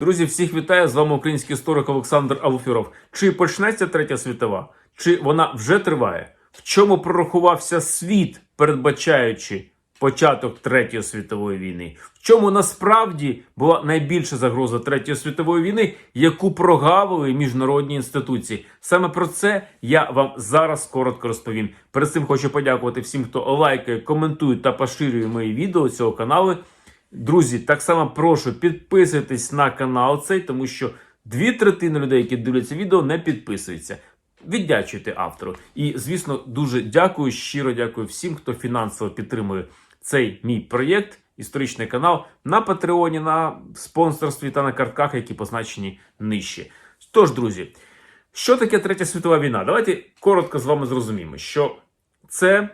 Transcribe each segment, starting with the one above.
Друзі, всіх вітаю! З вами український історик Олександр Алфіров. Чи почнеться третя світова? Чи вона вже триває? В чому прорахувався світ, передбачаючи початок Третьої світової війни? В чому насправді була найбільша загроза Третьої світової війни, яку прогавили міжнародні інституції? Саме про це я вам зараз коротко розповім. Перед цим хочу подякувати всім, хто лайкає, коментує та поширює мої відео цього каналу. Друзі, так само прошу підписуйтесь на канал цей, тому що дві третини людей, які дивляться відео, не підписуються. Віддячуйте автору. І, звісно, дуже дякую, щиро дякую всім, хто фінансово підтримує цей мій проєкт, історичний канал на Патреоні, на спонсорстві та на картках, які позначені нижче. Тож, друзі, що таке Третя світова війна? Давайте коротко з вами зрозуміємо, що це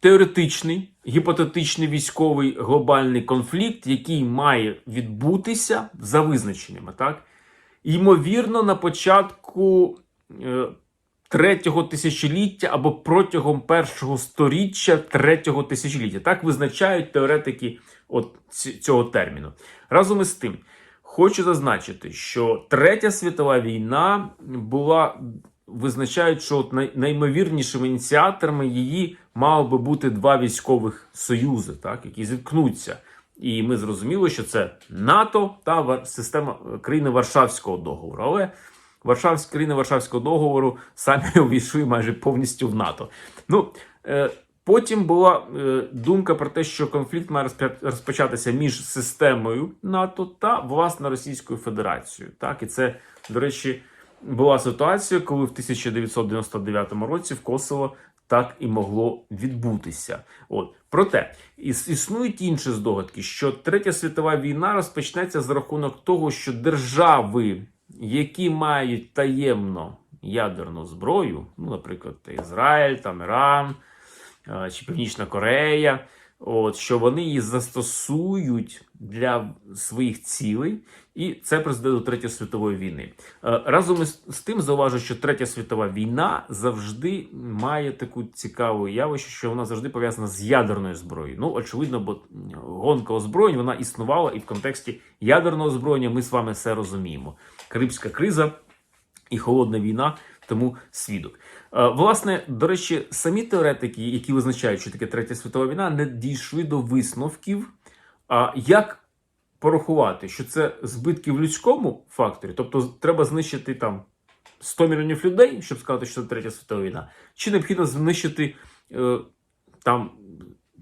теоретичний, гіпотетичний військовий глобальний конфлікт, який має відбутися за визначеннями, так? Ймовірно, на початку е, третього тисячоліття або протягом першого сторіччя третього тисячоліття. Так визначають теоретики от цього терміну. Разом із тим, хочу зазначити, що Третя світова війна була. Визначають, що от най- найімовірнішими ініціаторами її мало би бути два військових союзи, так, які зіткнуться. І ми зрозуміли, що це НАТО та система е, країни Варшавського договору. Але Варшавські країни Варшавського договору самі увійшли майже повністю в НАТО. Ну е, потім була е, думка про те, що конфлікт має розпочатися між системою НАТО та власне Російською Федерацією. Так, і це, до речі, була ситуація, коли в 1999 році в Косово так і могло відбутися. От проте існують інші здогадки, що Третя світова війна розпочнеться за рахунок того, що держави, які мають таємно ядерну зброю, ну, наприклад, Ізраїль, там Іран е, чи Північна Корея, от що вони її застосують для своїх цілей, і це призведе до Третьої світової війни. Е, Разом із тим зауважу, що Третя світова війна завжди має таку цікаву явище, що вона завжди пов'язана з ядерною зброєю. Ну, очевидно, бо гонка озброєнь вона існувала, і в контексті ядерного озброєння ми з вами все розуміємо. Карибська криза і холодна війна. Тому свідок. Е, Власне, до речі, самі теоретики, які визначають, що таке Третя світова війна, не дійшли до висновків, а як порахувати, що це збитки в людському факторі, тобто треба знищити там 100 мільйонів людей, щоб сказати, що це Третя світова війна, чи необхідно знищити е, там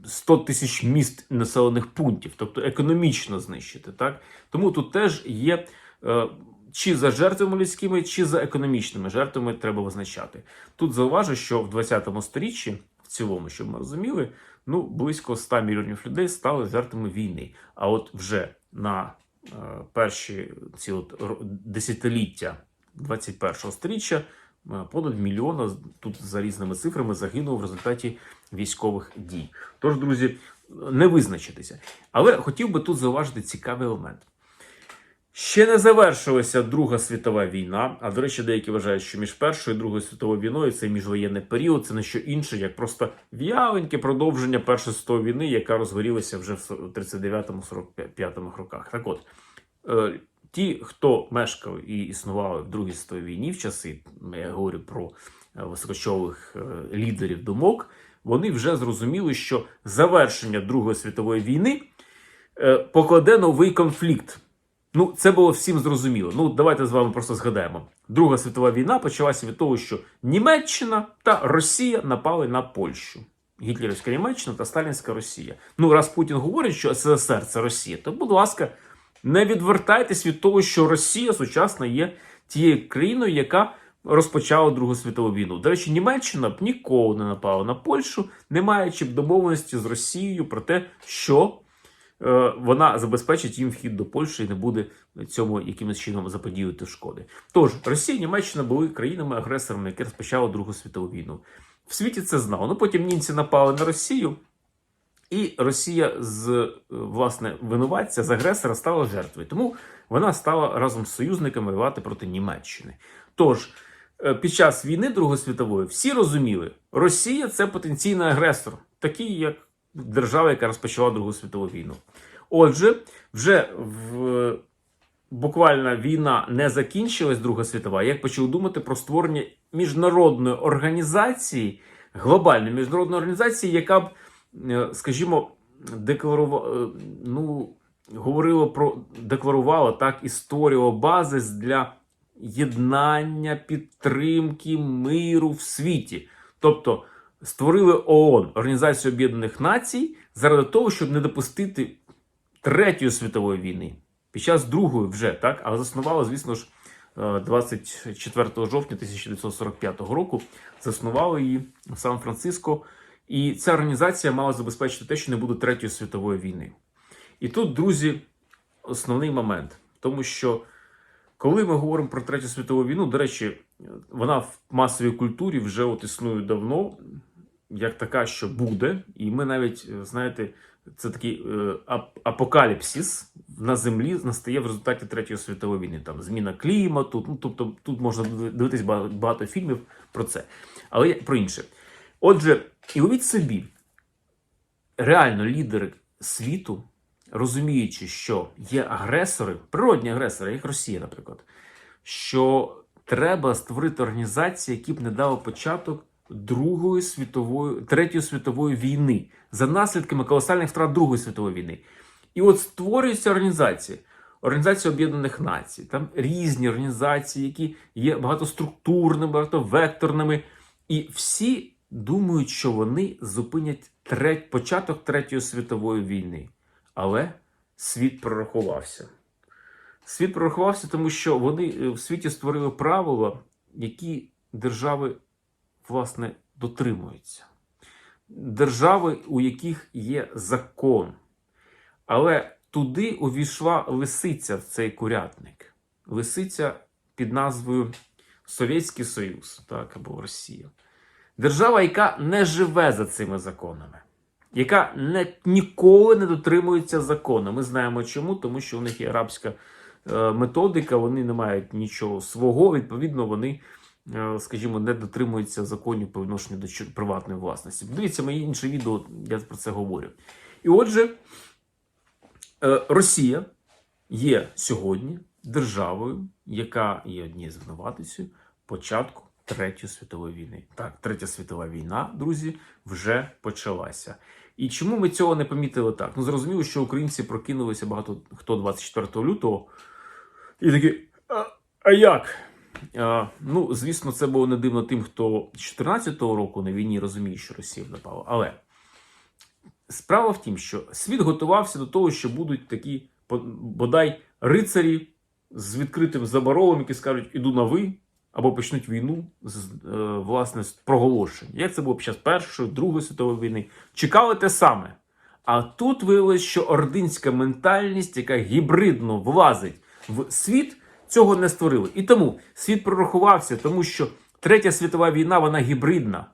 100 тисяч міст населених пунктів, тобто економічно знищити. Так? Тому тут теж є. Е, чи за жертвами людськими, чи за економічними жертвами треба визначати. Тут зауважу, що в 20 сторіччі, в цілому, щоб ми розуміли, ну близько 100 мільйонів людей стали жертвами війни. А от вже на е, перші ці от десятиліття 21 сторіччя е, понад мільйона тут за різними цифрами загинуло в результаті військових дій. Тож, друзі, не визначитися. Але хотів би тут зауважити цікавий елемент. Ще не завершилася Друга світова війна. А до речі, деякі вважають, що між Першою і Другою світовою війною цей міжвоєнний період це не що інше, як просто в'яленьке продовження Першої світової війни, яка розгорілася вже в 39-45 роках. Так от, е, ті, хто мешкав і існували в Другій світовій війні в часи, я говорю про е, високочових е, лідерів думок, вони вже зрозуміли, що завершення Другої світової війни покладе новий конфлікт. Ну, це було всім зрозуміло. Ну, давайте з вами просто згадаємо. Друга світова війна почалася від того, що Німеччина та Росія напали на Польщу. Гітлерівська Німеччина та Сталінська Росія. Ну, раз Путін говорить, що СССР це Росія, то, будь ласка, не відвертайтесь від того, що Росія сучасна є тією країною, яка розпочала Другу світову війну. До речі, Німеччина б ніколи не напала на Польщу, не маючи б домовленості з Росією про те, що вона забезпечить їм вхід до Польщі і не буде цьому якимось чином заподіювати шкоди. Тож Росія і Німеччина були країнами-агресорами, які розпочали Другу світову війну. В світі це знало. Ну потім німці напали на Росію, і Росія з е, власне винуватця з агресора стала жертвою. Тому вона стала разом з союзниками воювати проти Німеччини. Тож е, під час війни Другої світової всі розуміли, Росія це потенційний агресор, такий як держава, яка розпочала Другу світову війну. Отже, вже в буквально війна не закінчилась, Друга світова, я почав думати про створення міжнародної організації, глобальної міжнародної організації, яка б, е, скажімо, декларувала, ну, говорила про декларувала так історію базис для єднання, підтримки миру в світі. Тобто створили ООН, Організацію Об'єднаних Націй, заради того, щоб не допустити Третьої світової війни. Під час Другої вже так, але заснувала, звісно ж, е, 24 жовтня 1945 року. Заснували її в Сан-Франциско. І ця організація мала забезпечити те, що не буде Третьої світової війни. І тут, друзі, основний момент, тому що коли ми говоримо про Третю світову війну, до речі, вона в масовій культурі вже от існує давно, як така, що буде, і ми навіть, е, знаєте, це такий е, апокаліпсис на землі настає в результаті Третьої світової війни. Там зміна клімату. Ну тобто тут можна дивитись ба- багато фільмів про це. Але про інше. Отже, і уявіть собі, реально лідери світу, розуміючи, що є агресори, природні агресори, як Росія, наприклад, що треба створити організації, які б не дали початок Другої світової, Третьої світової війни за наслідками колосальних втрат Другої світової війни. І от створюються організації. Організація Об'єднаних Націй, там різні організації, які є багатоструктурними, багатовекторними, і всі думають, що вони зупинять треть, початок Третьої світової війни. Але світ прорахувався. Світ прорахувався, тому що вони е, в світі створили правила, які держави, власне, дотримуються. Держави, у яких є закон. Але туди увійшла лисиця в цей курятник. Лисиця під назвою Совєтський Союз, так, або Росія. Держава, яка не живе за цими законами, яка не, ніколи не дотримується закону. Ми знаємо чому, тому що у них є арабська е, методика, вони не мають нічого свого, відповідно, вони, скажімо, не дотримуються законів по відношенню до приватної власності. Дивіться моє інше відео, я про це говорю. І отже, е, Росія є сьогодні державою, яка є однією з винуватицею початку Третьої світової війни. Так, Третя світова війна, друзі, вже почалася. І чому ми цього не помітили так? Ну, зрозуміло, що українці прокинулися багато хто 24 лютого і такі. А, а як? Ну, звісно, це було не дивно тим, хто з 14 року на війні розуміє, що Росія напала. Але справа в тім, що світ готувався до того, що будуть такі бодай рицарі з відкритим заборолом, які скажуть, іду на ви, або почнуть війну з е, власне з проголошень. Як це було під час Першої, Другої світової війни? Чекали те саме. А тут виявилось, що ординська ментальність, яка гібридно влазить в світ, цього не створили. І тому світ прорахувався, тому що Третя світова війна вона гібридна.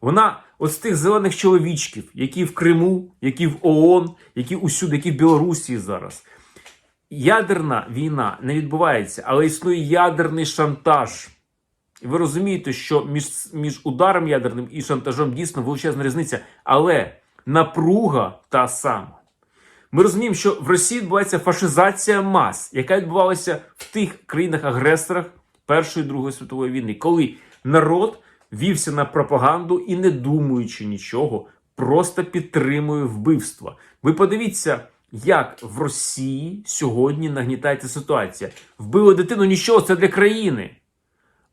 Вона от з тих зелених чоловічків, які в Криму, які в ООН, які усюди, які в Білорусі зараз. Ядерна війна не відбувається, але існує ядерний шантаж. І ви розумієте, що між, між ударом ядерним і шантажом дійсно величезна різниця, але напруга та сама. Ми розуміємо, що в Росії відбувається фашизація мас, яка відбувалася в тих країнах-агресорах Першої і Другої світової війни, коли народ вівся на пропаганду і, не думаючи нічого, просто підтримує вбивства. Ви подивіться, як в Росії сьогодні нагнітається ситуація. Вбили дитину, нічого, це для країни.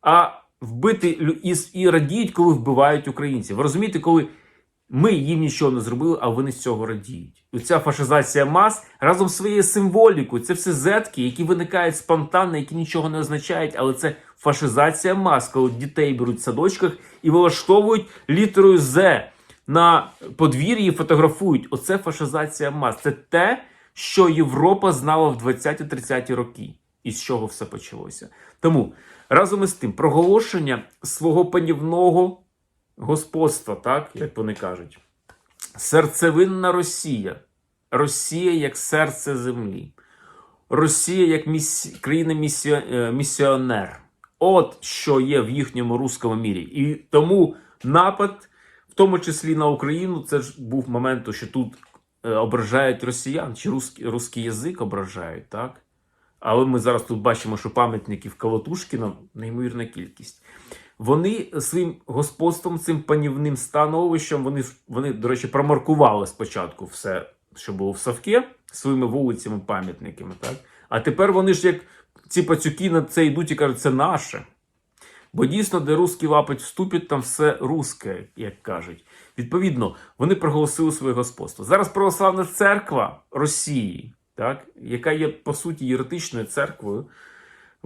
А вбити і радіють, коли вбивають українців. Ви розумієте, коли ми їм нічого не зробили, а вони з цього радіють. І ця фашизація мас разом з своєю символікою, це все зетки, які виникають спонтанно, які нічого не означають, але це фашизація мас, коли дітей беруть в садочках і влаштовують літерою З на подвір'ї фотографують. Оце фашизація мас. Це те, що Європа знала в 20-30 роки, і з чого все почалося. Тому разом із тим, проголошення свого панівного господства, так як вони кажуть, серцевинна Росія, Росія як серце землі, Росія як місі... країна-місіонер. От що є в їхньому руському мірі. І тому напад, в тому числі на Україну, це ж був момент, що тут е, ображають росіян, чи русський, русський язик ображають, так? Але ми зараз тут бачимо, що пам'ятників Калатушкіна неймовірна кількість. Вони своїм господством, цим панівним становищем, вони, вони, до речі, промаркували спочатку все, що було в Савке, своїми вулицями, пам'ятниками. Так? А тепер вони ж як ці пацюки на це йдуть і кажуть, це наше. Бо дійсно, де русський лапоть вступить, там все русське, як кажуть. Відповідно, вони проголосили своє господство. Зараз православна церква Росії, так, яка є по суті єретичною церквою,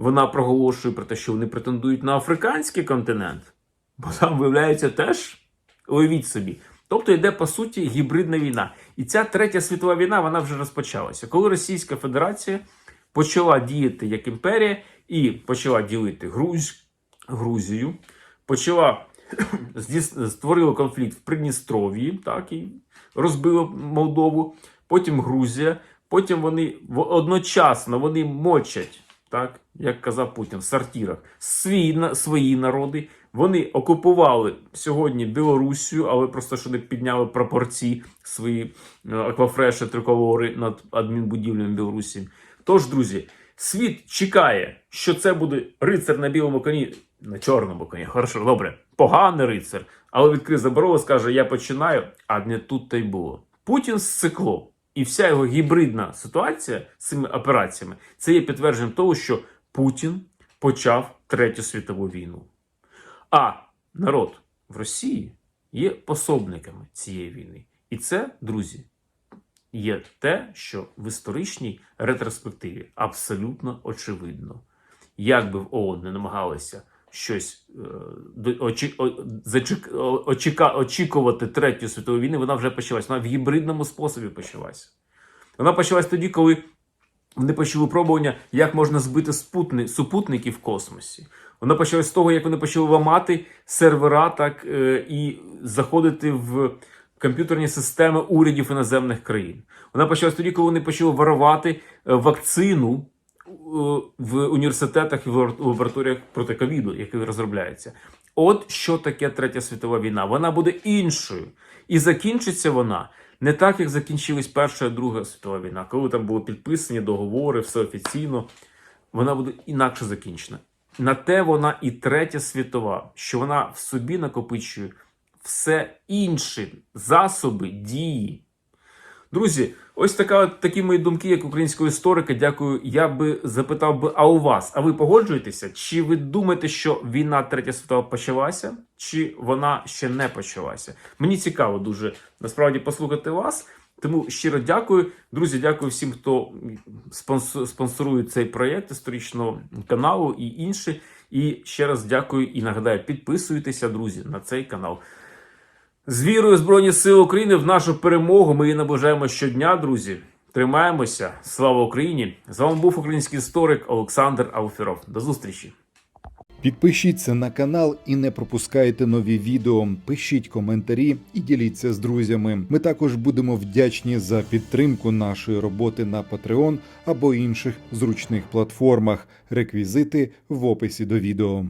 вона проголошує про те, що вони претендують на африканський континент, бо там виявляється теж, уявіть собі. Тобто йде по суті гібридна війна. І ця третя світова війна вона вже розпочалася. Коли Російська Федерація почала діяти як імперія і почала ділити Грузь, Грузію, почала створила конфлікт в Придністров'ї, так і розбила Молдову, потім Грузія, потім вони одночасно вони мочать, так, як казав Путін, в сортирах свої, свої народи. Вони окупували сьогодні Білорусію, але просто що не підняли пропорції свої е, аквафреші, триколори над адмінбудівлями Білорусі. Тож, друзі, світ чекає, що це буде рицар на білому коні, на чорному коні. Хорошо, добре, поганий рицар, але відкриє заборова, скаже: Я починаю, а не тут та й було. Путін зцикло. І вся його гібридна ситуація з цими операціями це є підтвердженням того, що Путін почав Третю світову війну. А народ в Росії є пособниками цієї війни. І це, друзі, є те, що в історичній ретроспективі абсолютно очевидно. Як би в ООН не намагалися щось е, очі, очіка, очікувати Третю світову війни, вона вже почалась. Вона в гібридному способі почалася. Вона почалась тоді, коли вони почали випробування, як можна збити спутни, супутники в космосі. Вона почалась з того, як вони почали ламати сервера так, е, і заходити в комп'ютерні системи урядів іноземних країн. Вона почалась тоді, коли вони почали воровати е, вакцину в університетах і в лабораторіях проти ковіду, який розробляється. От що таке Третя світова війна. Вона буде іншою. І закінчиться вона не так, як закінчилась Перша і Друга світова війна, коли там були підписані договори, все офіційно. Вона буде інакше закінчена. На те вона і третя світова, що вона в собі накопичує все інші засоби дії. Друзі, ось така, такі мої думки, як українського історика. Дякую. Я би запитав би, а у вас? А ви погоджуєтеся? Чи ви думаєте, що війна третя світова почалася, чи вона ще не почалася? Мені цікаво дуже насправді послухати вас. Тому щиро дякую. Друзі, дякую всім, хто спонсо- спонсорує цей проєкт історичного каналу і інші. І ще раз дякую і нагадаю, підписуйтеся, друзі, на цей канал. З вірою Збройні Сили України в нашу перемогу. Ми її наближаємо щодня, друзі. Тримаємося. Слава Україні! З вами був український історик Олександр Алферов. До зустрічі! Підпишіться на канал і не пропускайте нові відео. Пишіть коментарі і діліться з друзями. Ми також будемо вдячні за підтримку нашої роботи на Patreon або інших зручних платформах. Реквізити в описі до відео.